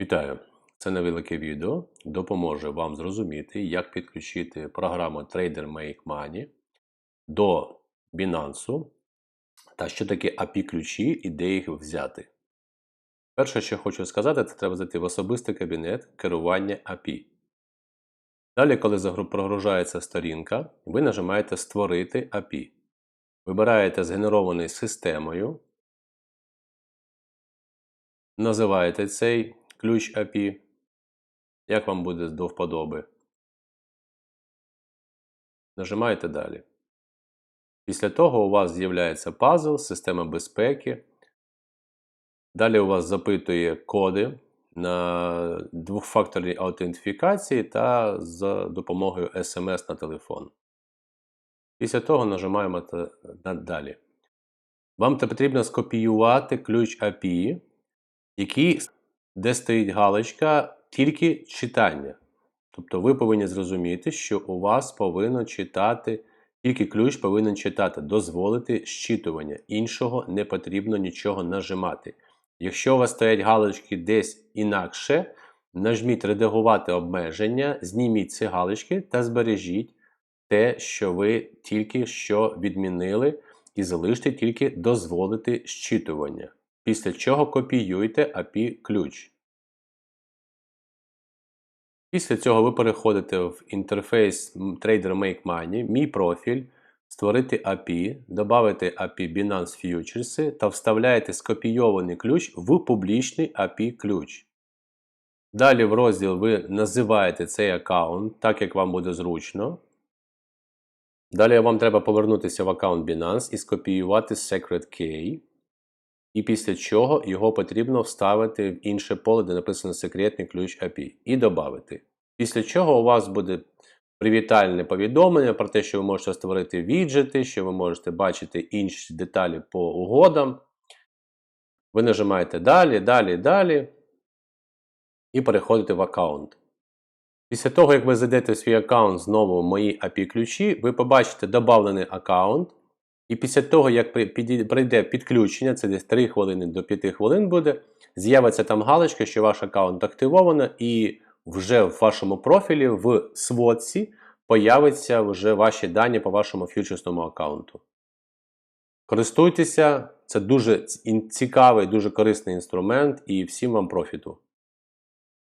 Вітаю! Це невелике відео допоможе вам зрозуміти, як підключити програму Trader Make Money до Binance та що таке API-ключі і де їх взяти. Перше, що хочу сказати, це треба зайти в особистий кабінет керування API. Далі, коли прогружається сторінка, ви нажимаєте Створити API. Вибираєте згенерований системою, називаєте цей ключ API, як вам буде до вподоби. Нажимаєте далі. Після того у вас з'являється пазл, система безпеки. Далі у вас запитує коди на двохфакторній аутентифікації та з допомогою SMS на телефон. Після того нажимаємо на далі. Вам потрібно скопіювати ключ API, який, де стоїть галочка тільки читання. Тобто ви повинні зрозуміти, що у вас повинно читати, тільки ключ повинен читати, дозволити щитування. Іншого не потрібно нічого нажимати. Якщо у вас стоять галочки десь інакше, нажміть редагувати обмеження, зніміть ці галочки та збережіть те, що ви тільки що відмінили, і залиште тільки дозволити щитування. Після чого копіюйте API ключ. Після цього ви переходите в інтерфейс Trader Make Money, мій профіль, створити API, додати API Binance Futures та вставляєте скопійований ключ в публічний API ключ. Далі в розділ ви називаєте цей аккаунт так, як вам буде зручно. Далі вам треба повернутися в аккаунт Binance і скопіювати Secret Key. І після чого його потрібно вставити в інше поле, де написано секретний ключ API, і додати. Після чого у вас буде привітальне повідомлення про те, що ви можете створити віджити, що ви можете бачити інші деталі по угодам. Ви нажимаєте далі, далі, далі і переходите в аккаунт. Після того, як ви зайдете в свій аккаунт знову в мої API-ключі, ви побачите додавлений аккаунт. І після того, як прийде підключення, це десь 3 хвилини до 5 хвилин буде, з'явиться там галочка, що ваш аккаунт активовано, і вже в вашому профілі в сводці появиться вже ваші дані по вашому фьючерсному аккаунту. Користуйтеся, це дуже цікавий, дуже корисний інструмент і всім вам профіту.